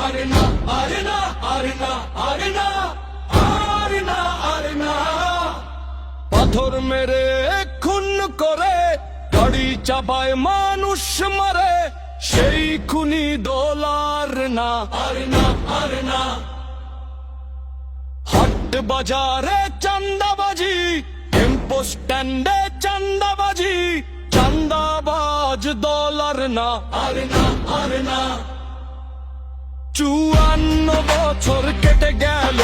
আরে না আরে না আরে না আরে না আরে না আরে না পাথর মেরে খুন করে গাড়ি চাপায় মানুষ মারে সেই খুনি দোলার না। আরে না আরে না হাট বাজারে চান্দাবাজি টেম্পো স্ট্যান্ডে চান্দাবাজি চান্দাবাজ দোলার না। আরে না আরে না চুয়ান্ন বছর কেটে গেল।